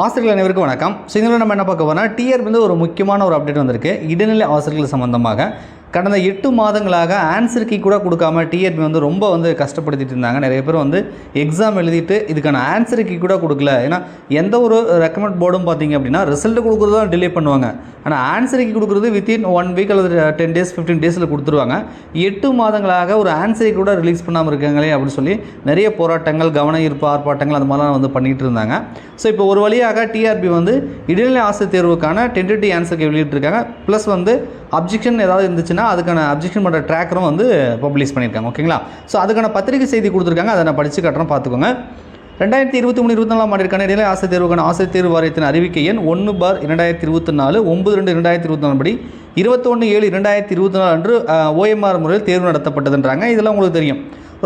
ஆசிரியர்கள் அனைவருக்கும் வணக்கம். ஸோ இதில் நம்ம என்ன பார்க்க போனால் டிஆர் வந்து ஒரு முக்கியமான ஒரு அப்டேட் வந்திருக்கு. இடைநிலை ஆசிரியர்கள் சம்பந்தமாக. கடந்த எட்டு மாதங்களாக ஆன்சர் கீ கூட கொடுக்காம டிஆர்பி வந்து ரொம்ப வந்து கஷ்டப்படுத்திட்டு இருந்தாங்க. நிறைய பேர் வந்து எக்ஸாம் எழுதிட்டு இதுக்கான ஆன்சர் கீ கூட கொடுக்கல. ஏன்னா எந்த ஒரு ரெக்கமெண்ட் போர்டும் பார்த்தீங்க அப்படின்னா ரிசல்ட் கொடுக்குறது தான் டிலே பண்ணுவாங்க. ஆனால் ஆன்சர் கீ கொடுக்குறது வித்தின் ஒன் வீக் அல்லது டென் டேஸ் ஃபிஃப்டீன் டேஸில் கொடுத்துருவாங்க. எட்டு மாதங்களாக ஒரு ஆன்சர் கீ கூட ரிலீஸ் பண்ணாமல் இருக்காங்களே அப்படின்னு சொல்லி நிறைய போராட்டங்கள் கவன ஈர்ப்பு ஆர்ப்பாட்டங்கள் அந்த மாதிரிலாம் வந்து பண்ணிகிட்டு இருந்தாங்க. ஸோ இப்போ ஒரு வழியாக டிஆர்பி வந்து இடைநிலை ஆசிரியர் தேர்வுக்கான டென்டேட்டிவ் ஆன்சர் கீ வெளியிட்டிருக்காங்க. ப்ளஸ் வந்து அப்ஜெக்ஷன் ஏதாவது இருந்துச்சுன்னா அதுக்கான அப்ஜெக்ஷன் பண்ணுற ட்ராக்கரும் வந்து பப்ளிஷ் பண்ணியிருக்காங்க ஓகேங்களா ஸோ அதுக்கான பத்திரிகை செய்தி கொடுத்துருக்காங்க அதை நான் படித்து கட்டணம் பார்த்துக்கோங்க. ரெண்டாயிரத்தி இருபத்தி மூணு இருபத்தி நாலாம் ஆண்டிற்கான இடைநிலை ஆசிரியர் தேர்வுக்கான ஆசிரியர் தேர்வு வாரியத்தின் அறிவிக்கை எண் ஒன்று பார் இரண்டாயிரத்தி இருபத்தி நாலு ஒன்பது ரெண்டு ரெண்டாயிரத்தி இருபத்தி நாலு படி இருபத்தொன்று ஏழு இரண்டாயிரத்தி இருபத்தி நாலு அன்று ஓஎம்ஆர் முறையில் தேர்வு நடத்தப்பட்டதுன்றாங்க. இதெல்லாம் உங்களுக்கு தெரியும்.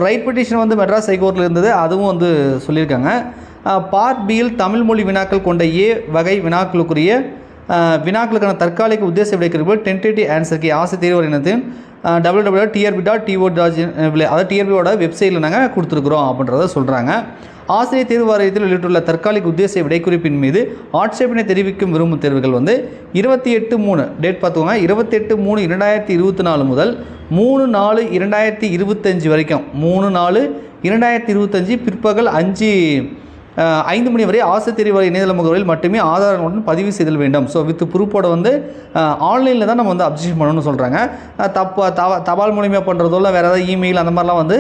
ரைட் பெட்டிஷன் வந்து மெட்ராஸ் ஹைகோர்ட்டில் இருந்தது அதுவும் வந்து சொல்லியிருக்காங்க. பார்ட் பியில் தமிழ் மொழி வினாக்கள் கொண்ட ஏ வகை வினாக்களுக்குரிய வினாக்களுக்கான தற்காலிக உத்தேச விடைக்கிறப்ப டென்டேட்டிவ் ஆன்சருக்கு ஆசை தேர்வு என்னது? Double W TRB dot DO dot அதாவது டிஆர்பியோட வெப்சைட்டில் நாங்கள் கொடுத்துருக்குறோம் அப்படின்றத சொல்கிறாங்க ஆசிரியர் தேர்வு வாரியத்தில் வெளியிட்டுள்ள தற்காலிக உத்தேச விடைக்குறிப்பின் மீது ஆட்சேபனை தெரிவிக்கும் விரும்பும் தேர்வுகள் வந்து இருபத்தி எட்டு மூணு. டேட் பார்த்துக்கோங்க. இருபத்தெட்டு மூணு இரண்டாயிரத்தி இருபத்தி நாலு முதல் மூணு நாலு இரண்டாயிரத்தி இருபத்தஞ்சி வரைக்கும். மூணு நாலு இரண்டாயிரத்தி இருபத்தஞ்சு பிற்பகல் அஞ்சு ஐந்து மணி வரை ஆசிரியர் இணையதள முகவரில் மட்டுமே ஆதாரங்களுடன் பதிவு செய்தல் வேண்டும். ஸோ வித் ப்ரூஃபோட வந்து ஆன்லைனில் தான் நம்ம வந்து அப்ஜெக்ஷன் பண்ணணும்னு சொல்கிறாங்க தப்பு தவ தபால் மூலியமாக பண்ணுறதோ இல்லை வேறு ஏதாவது இமெயில் அந்த மாதிரிலாம் வந்து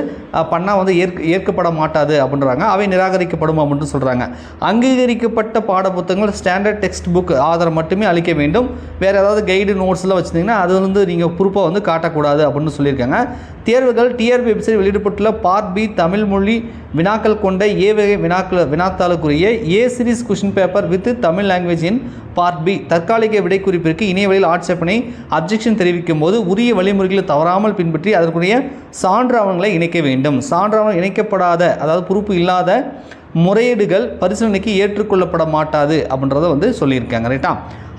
பண்ணால் வந்து ஏற்க ஏற்கப்பட மாட்டாது அப்படின்றாங்க. அவை நிராகரிக்கப்படும் அப்படின்னு சொல்கிறாங்க அங்கீகரிக்கப்பட்ட பாடப்புத்தகங்கள் ஸ்டாண்டர்ட் டெக்ஸ்ட் புக் ஆதாரம் மட்டுமே அளிக்க வேண்டும். வேறு ஏதாவது கைடு நோட்ஸ்லாம் வச்சுருந்தீங்கன்னா அது வந்து நீங்கள் ப்ரூஃபாக வந்து காட்டக்கூடாது அப்படின்னு சொல்லியிருக்காங்க. தேர்வுகள் டிஆர்பி வெப்சைட் வெளியிடப்பட்டுள்ள பார்ட் பி தமிழ் மொழி வினாக்கள் கொண்ட ஏ வகை வினாக்கள் வினாத்தாளுக்குரிய A series question paper with Tamil language in part B தற்காலிக விடை குறிப்பிற்கு இணையவழியில் ஆட்சேபனை அப்ஜெக்ஷன் தெரிவிக்கும் போது உரிய வழிமுறைகளை தவறாமல் பின்பற்றி அதற்குரிய சான்று ஆவணங்களை இணைக்க வேண்டும். சான்று ஆவணம் இணைக்கப்படாத அதாவது பொறுப்பு இல்லாத முறையீடுகள் பரிசீலனைக்கு ஏற்றுக்கொள்ளப்பட மாட்டாது அப்படின்றத வந்து சொல்லியிருக்காங்க ரைட்டா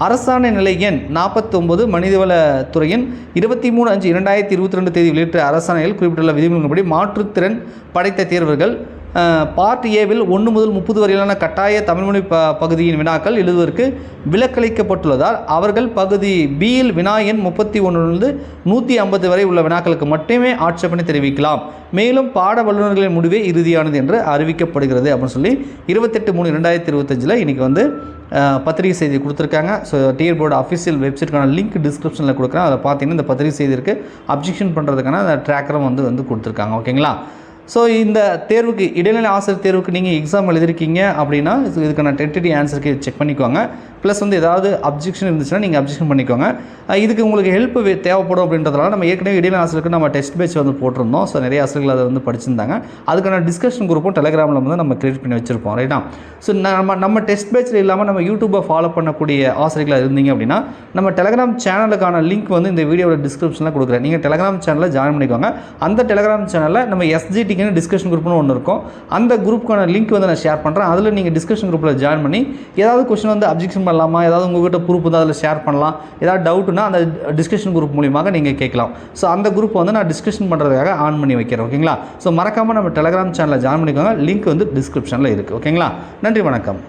அரசாணை நிலை எண் நாற்பத்தொம்பது மனிதவளத்துறையின் இருபத்தி மூணு அஞ்சு இரண்டாயிரத்தி இருபத்தி ரெண்டு தேதி வெளியிட்ட அரசாணையில் குறிப்பிட்டுள்ள விதிமுறைகளின்படி மாற்றுத்திறன் படைத்த தேர்வர்கள் பார்ட் ஏவில் ஒன்று முதல் முப்பது வரையிலான கட்டாய தமிழ்மொழி ப பகுதியின் வினாக்கள் எழுதுவதற்கு விலக்களிக்கப்பட்டுள்ளதால் அவர்கள் பகுதி பியில் வினா எண் முப்பத்தி ஒன்றிலிருந்து நூற்றி ஐம்பது வரை உள்ள வினாக்களுக்கு மட்டுமே ஆட்சேபனை தெரிவிக்கலாம். மேலும் பாட வல்லுநர்களின் முடிவே இறுதியானது என்று அறிவிக்கப்படுகிறது அப்படின்னு சொல்லி இருபத்தெட்டு மூணு ரெண்டாயிரத்தி இருபத்தஞ்சில் இன்றைக்கி வந்து பத்திரிகை செய்தி கொடுத்துருக்காங்க. ஸோ டிஆர் போர்டு அஃபிஷியல் வெப்சைட்டுக்கான லிங்க் டிஸ்கிரிப்ஷனில் கொடுக்குறேன். அதை பார்த்தீங்கன்னா இந்த பத்திரிகை செய்தி இருக்குது அப்ஜெக்ஷன் பண்ணுறதுக்கான அந்த ட்ராக்கரும் வந்து வந்து கொடுத்துருக்காங்க. ஓகேங்களா ஸோ இந்த தேர்வுக்கு இடைநிலை ஆசிரியர் தேர்வுக்கு நீங்கள் எக்ஸாம் எழுதிருக்கீங்க அப்படின்னா இது- இதுக்கான டென்டேட்டிவ் ஆன்சருக்கு செக் பண்ணிக்கோங்க. ப்ளஸ் வந்து ஏதாவது அப்ஜெக்ஷன் இருந்துச்சுன்னா நீங்கள் அப்ஜெக்ஷன் பண்ணிக்கோங்க. இதுக்கு உங்களுக்கு ஹெல்ப் தேவைப்படும் அப்படின்றதுனால நம்ம ஏற்கனவே இடைநிலை ஆசிரியருக்கு நம்ம டெஸ்ட் பேட்ச் வந்து போட்டிருந்தோம். ஸோ நிறைய ஆசிரியர்கள் அதை வந்து படிச்சிருந்தாங்க. அதுக்கான டிஸ்கஷன் குரூப்பும் டெலகிராமில் வந்து நம்ம கிரியேட் பண்ணி வச்சுருப்போம். ரைட்டா ஸோ நம்ம நம்ம டெஸ்ட் பேட்சில் இல்லாமல் நம்ம யூடியூப்பை ஃபாலோ பண்ணக்கூடிய ஆசிரியர்களாக இருந்தீங்க அப்படின்னா நம்ம டெலகிராம் சேனலுக்கான லிங்க் வந்து இந்த வீடியோட டிஸ்கிரிப்ஷனில் கொடுக்குறேன். நீங்கள் டெலகிராம் சேனலில் ஜாயின் பண்ணிக்கோங்க. அந்த டெலகிராம் சேனலில் நம்ம எஸ்ஜிடி எஸ்ஜிடிக்குன்னு டிஸ்கஷன் குரூப்னு ஒன்று இருக்கும். அந்த குரூப்புக்கான லிங்க் வந்து நான் ஷேர் பண்ணுறேன் அதில் நீங்கள் டிஸ்கஷன் குரூப்பில் ஜாயின் பண்ணி ஏதாவது கொஸ்டின் வந்து அப்ஜெக்ஷன் பண்ணலாமா? ஏதாவது உங்கள்கிட்ட ப்ரூஃப் வந்து அதில் ஷேர் பண்ணலாம். ஏதாவது டவுட்னா அந்த டிஸ்கஷன் குரூப் மூலியமாக நீங்கள் கேட்கலாம். ஸோ அந்த குரூப் வந்து நான் டிஸ்கஷன் பண்ணுறதுக்காக ஆன் பண்ணி வைக்கிறேன். ஓகேங்களா ஸோ மறக்காமல் நம்ம டெலிகிராம் சேனலில் ஜாயின் பண்ணிக்கோங்க. லிங்க் வந்து டிஸ்கிரிப்ஷனில் இருக்குது ஓகேங்களா நன்றி வணக்கம்.